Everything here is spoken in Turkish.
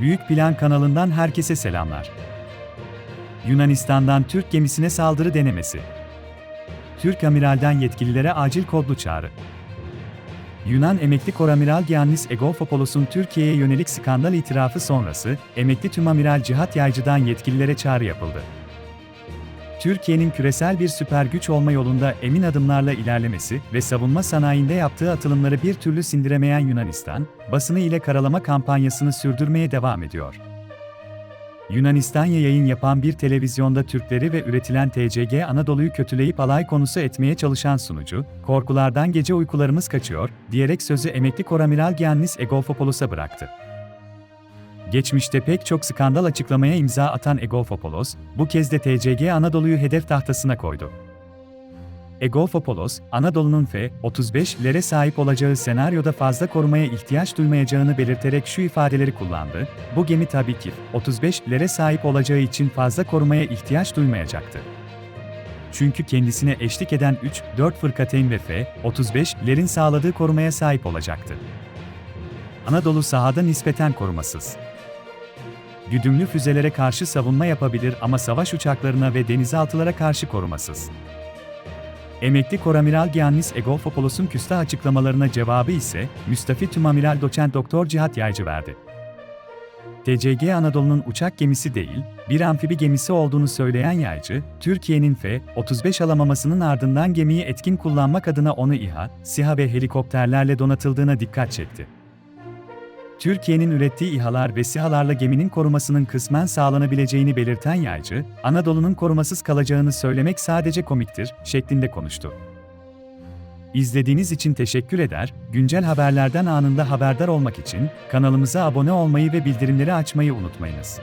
Büyük Plan kanalından herkese selamlar. Yunanistan'dan Türk gemisine saldırı denemesi. Türk amiralden yetkililere acil kodlu çağrı. Yunan emekli koramiral Giannis Egofopoulos'un Türkiye'ye yönelik skandal itirafı sonrası, emekli tümamiral Cihat Yaycı'dan yetkililere çağrı yapıldı. Türkiye'nin küresel bir süper güç olma yolunda emin adımlarla ilerlemesi ve savunma sanayinde yaptığı atılımları bir türlü sindiremeyen Yunanistan, basını ile karalama kampanyasını sürdürmeye devam ediyor. Yunanistan'ya yayın yapan bir televizyonda Türkleri ve üretilen TCG Anadolu'yu kötüleyip alay konusu etmeye çalışan sunucu, korkulardan gece uykularımız kaçıyor, diyerek sözü emekli koramiral Giannis Egofopoulos'a bıraktı. Geçmişte pek çok skandal açıklamaya imza atan Egofopoulos, bu kez de TCG Anadolu'yu hedef tahtasına koydu. Egofopoulos, Anadolu'nun F-35'lere sahip olacağı senaryoda fazla korumaya ihtiyaç duymayacağını belirterek şu ifadeleri kullandı, bu gemi tabii ki F-35'lere sahip olacağı için fazla korumaya ihtiyaç duymayacaktı. Çünkü kendisine eşlik eden 3-4 fırkateyn ve F-35'lerin sağladığı korumaya sahip olacaktı. Anadolu sahada nispeten korumasız. Güdümlü füzelere karşı savunma yapabilir ama savaş uçaklarına ve denizaltılara karşı korumasız. Emekli Koramiral Giannis Egofopoulos'un küstah açıklamalarına cevabı ise Müstafi Tümamiral Doçent Doktor Cihat Yaycı verdi. TCG Anadolu'nun uçak gemisi değil, bir amfibi gemisi olduğunu söyleyen Yaycı, Türkiye'nin F-35 alamamasının ardından gemiyi etkin kullanmak adına onu İHA, SİHA ve helikopterlerle donatıldığına dikkat çekti. Türkiye'nin ürettiği İHA'lar ve SİHA'larla geminin korumasının kısmen sağlanabileceğini belirten Yaycı, Anadolu'nun korumasız kalacağını söylemek sadece komiktir, şeklinde konuştu. İzlediğiniz için teşekkür eder, güncel haberlerden anında haberdar olmak için kanalımıza abone olmayı ve bildirimleri açmayı unutmayınız.